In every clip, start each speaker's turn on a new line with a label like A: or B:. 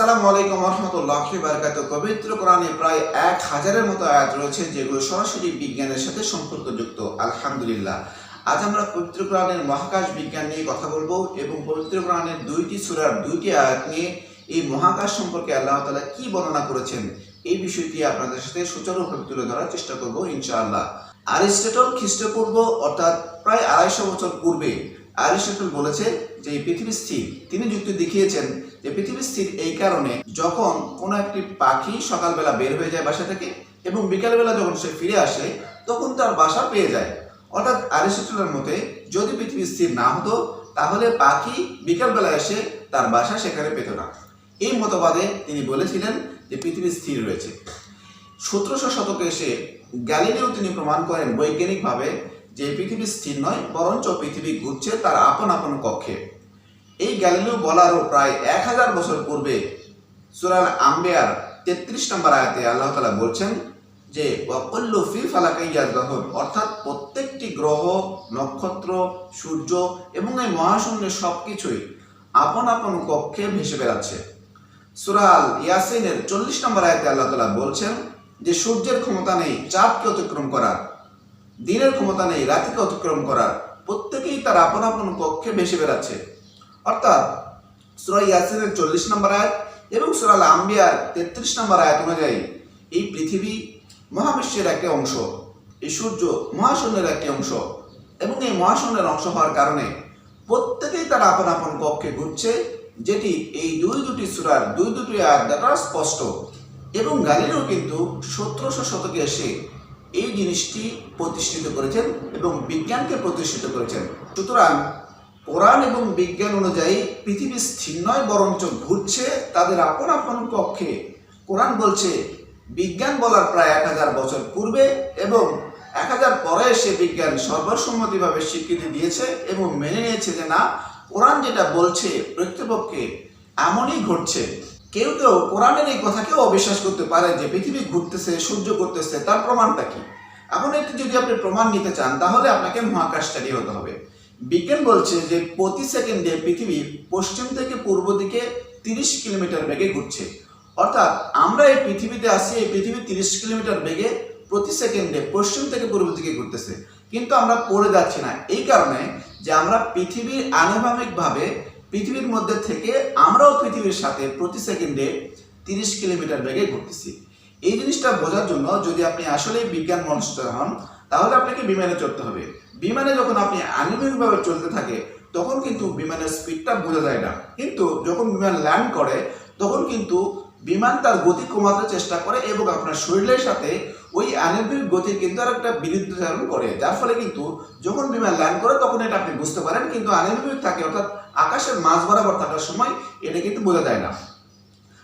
A: আসসালামু আলাইকুম রহমতুল্লাহ বারকাত পবিত্র কোরআনে প্রায় এক হাজারের মতো আয়াত রয়েছে, যেগুলো সরাসরি বিজ্ঞানের সাথে সম্পর্কযুক্ত। আলহামদুলিল্লাহ। আজ আমরা পবিত্র কোরআনের মহাকাশ বিজ্ঞান নিয়ে কথা বলব এবং পবিত্র কোরআনের দুইটি সুরার দুইটি আয়াত নিয়ে এই মহাকাশ সম্পর্কে আল্লাহ তাআলা কি বর্ণনা করেছেন, এই বিষয়টি আপনাদের সাথে সুচারুভাবে তুলে ধরার চেষ্টা করব ইনশাআল্লাহ। আরিস্টটল খ্রিস্টপূর্ব, অর্থাৎ প্রায় আড়াইশো বছর পূর্বে, অ্যারিস্টটল বলেছে যে পৃথিবী স্থির, তিনি যুক্তি দেখিয়েছেন যে পৃথিবী স্থির এই কারণে যখন কোনো একটি পাখি সকালবেলা বের হয়ে যায় বাসা থেকে এবং বিকালবেলা যখন সে ফিরে আসে, তখন তার বাসা পেয়ে যায়। অর্থাৎ অ্যারিস্টটলের মতে, যদি পৃথিবী স্থির না হতো, তাহলে পাখি বিকালবেলা এসে তার বাসা সেখানে পেত না। এই মতবাদে তিনি বলেছিলেন যে পৃথিবী স্থির রয়েছে। সতেরোশো শতকে এসে গ্যালিলিও তিনি প্রমাণ করেন বৈজ্ঞানিকভাবে যে পৃথিবী স্থির নয়, বরঞ্চ পৃথিবী ঘুরছে তার আপন আপন কক্ষে। এই গ্যালিলিও বলারও প্রায় এক হাজার বছর পূর্বে সুরাল আম্বেয়ার তেত্রিশ নম্বর আয়াতে আল্লাহ তালা বলছেন যে অকল্য ফি ফালাকাইয়া গ্রহণ অর্থাৎ প্রত্যেকটি গ্রহ, নক্ষত্র, সূর্য এবং এই মহাশূন্যের সব কিছুই আপন আপন কক্ষে ভেসে বেড়াচ্ছে। সুরাল ইয়াসিনের চল্লিশ নম্বর আয়াতে আল্লাহ তালা বলছেন যে, সূর্যের ক্ষমতা নেই, চাঁদকে অতিক্রম করার। দিনের ক্ষমতা নেই, রাতিকে অতিক্রম করার। প্রত্যেকেই তার আপন আপন কক্ষে ভেসে বেড়াচ্ছে। অর্থাৎ সুরা ইয়াসিনের চল্লিশ নম্বর আয়াত এবং সুরাল আম্বিয়ার তেত্রিশ নম্বর আয়াত অনুযায়ী এই পৃথিবী মহাবিশ্বের একটি অংশ, এই সূর্য মহাশূন্যের একটি অংশ এবং এই মহাশূন্যের অংশ হওয়ার কারণে প্রত্যেকেই তার আপন আপন কক্ষে ঘুরছে, যেটি এই দুই দুটি সুরার দুই দুটি আয়াত দ্বারা স্পষ্ট। এবং গালিলেও কিন্তু সতেরোশো শতকে এসে এই জিনিসটি প্রতিষ্ঠিত করেছেন এবং বিজ্ঞানকে প্রতিষ্ঠিত করেছেন। সুতরাং কোরআন এবং বিজ্ঞান অনুযায়ী পৃথিবী স্থির নয়, বরঞ্চ ঘুরছে তাদের আপন আপন কক্ষে। কোরআন বলছে, বিজ্ঞান বলার প্রায় এক হাজার বছর পূর্বে এবং এক হাজার পরে এসে বিজ্ঞান সর্বসম্মতিভাবে স্বীকৃতি দিয়েছে এবং মেনে নিয়েছে যে না, কোরআন যেটা বলছে প্রকৃতপক্ষে এমনই ঘটছে। কেউ কেউ কোরআনের এই কথাকেও অবিশ্বাস করতে পারে যে পৃথিবী ঘুরতেছে, সূর্য করতেছে, তার প্রমাণটা কি? এখন একটু যদি আপনি প্রমাণ নিতে চান, তাহলে আপনাকে মহাকাশচারী হতে হবে। বিজ্ঞান বলছে যে প্রতি সেকেন্ডে পৃথিবী পশ্চিম থেকে পূর্ব দিকে তিরিশ কিলোমিটার বেগে ঘুরছে। অর্থাৎ আমরা এই পৃথিবীতে আসি এই পৃথিবী তিরিশ কিলোমিটার বেগে প্রতি সেকেন্ডে পশ্চিম থেকে পূর্ব দিকে ঘুরতেছে। কিন্তু আমরা পড়ে যাচ্ছি না। এই কারণে যে আমরা পৃথিবীর আনুভাবিকভাবে পৃথিবীর মধ্যে থেকে আমরাও পৃথিবীর সাথে প্রতি সেকেন্ডে তিরিশ কিলোমিটার বেগে ঘুরতেছি। এই জিনিসটা বোঝার জন্য যদি আপনি আসলেই বিজ্ঞান মনস্ক হন, তাহলে আপনাকে বিমানে চড়তে হবে। বিমানে যখন আপনি আনুমানিকভাবে চলতে থাকে, তখন কিন্তু বিমানের স্পিডটা বোঝা যায় না। কিন্তু যখন বিমান ল্যান্ড করে, তখন কিন্তু বিমান তার গতি কমাতে চেষ্টা করে এবং আপনার শরীরের সাথে ওই আণবিক গতির কিন্তু আর একটা বিরুদ্ধাচরণ করে। যার ফলে কিন্তু যখন বিমান ল্যান্ড করে, তখন এটা আপনি বুঝতে পারেন, কিন্তু আণবিক থাকে, অর্থাৎ আকাশের মাঝ বরাবর থাকার সময় এটা কিন্তু বোঝা যায় না।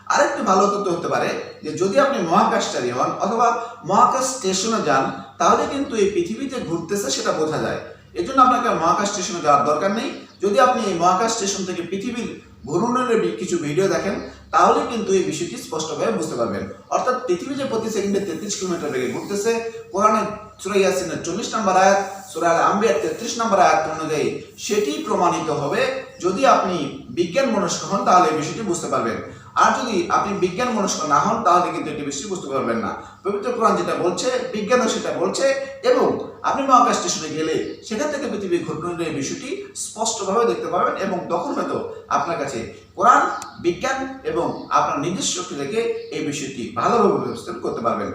A: আরেকটি ভালো তথ্য হতে পারে যে, যদি আপনি মহাকাশচারী হন অথবা মহাকাশ স্টেশনে যান, তাহলে কিন্তু এই পৃথিবীতে ঘুরতেছে সেটা বোঝা যায়। এজন্য আপনাকে মহাকাশ স্টেশনে যাওয়ার দরকার নেই। যদি আপনি এই মহাকাশ স্টেশন থেকে পৃথিবীর ঘূর্ণনের কিছু ভিডিও দেখেন, তাহলে কিন্তু এই বিষয়টি স্পষ্টভাবে বুঝতে পারবেন। অর্থাৎ পৃথিবী যে প্রতি সেকেন্ডে তেত্রিশ কিলোমিটার বেগে ঘুরতেছে, কোরআনে সুরা ইয়াসিনের চল্লিশ নম্বর আয়াত সুরা আম্বিয়ার তেত্রিশ নম্বর আয়াত অনুযায়ী সেটি প্রমাণিত হবে। যদি আপনি বিজ্ঞান মনস্ক হন, তাহলে এই বিষয়টি বুঝতে পারবেন। আর যদি আপনি বিজ্ঞান মনস্ক না হন, তাহলে কিন্তু এটি বেশি বুঝতে পারবেন না। পবিত্র কোরআন যেটা বলছে বিজ্ঞানও সেটা বলছে, এবং আপনি মহাকাশ স্টেশনে গেলে সেখান থেকে পৃথিবীর ঘটনা এই বিষয়টি স্পষ্টভাবে দেখতে পাবেন এবং তখন হয়তো আপনার কাছে কোরআন, বিজ্ঞান এবং আপনার নিজস্ব থেকে এই বিষয়টি ভালোভাবে উপস্থাপন করতে পারবেন।